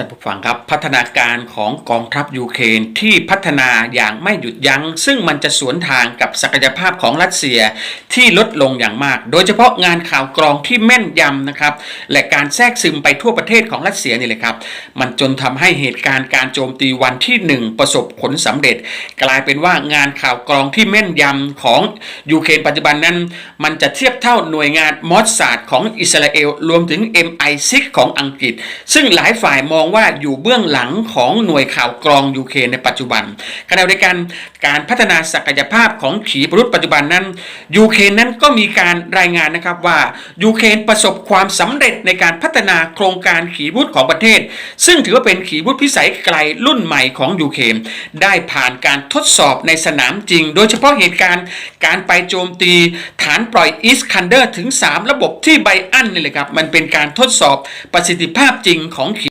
ท่านผู้ฟังครับพัฒนาการของกองทัพยูเครนที่พัฒนาอย่างไม่หยุดยัง้ง ซึ่งมันจะสวนทางกับศักยภาพของรัสเซียที่ลดลงอย่างมาก โดยเฉพาะงานข่าวกรองที่แม่นยำนะครับและการแทรกซึมไปทั่วประเทศของรัสเซียนี่เลยครับ มันจนทำให้เหตุการณ์การโจมตีวันที่หนึ่งประสบผลสำเร็จ กลายเป็นว่างานข่าวกรองที่แม่นยำของยูเครนปัจจุบันนั้น มันจะเทียบเท่าหน่วยงานมอสซาดของอิสราเอลรวมถึง MI6 ของอังกฤษ ซึ่งหลายฝ่ายมองว่าอยู่เบื้องหลังของหน่วยข่าวกรองยูเครนในปัจจุบันขณะเดียวกันการพัฒนาศักยภาพของขีปนาวุธปัจจุบันนั้นยูเครนนั้นก็มีการรายงานนะครับว่ายูเครนประสบความสำเร็จในการพัฒนาโครงการขีปนาวุธของประเทศ ซึ่งถือว่าเป็นขีปนาวุธพิสัยไกลรุ่นใหม่ของยูเครนได้ผ่านการทดสอบในสนามจริง โดยเฉพาะเหตุการณ์การไปโจมตีฐานปล่อยอิสคันเดอร์ถึง 3 ระบบที่ไบอันนี่เลยครับ มันเป็นการทดสอบประสิทธิภาพจริงของขี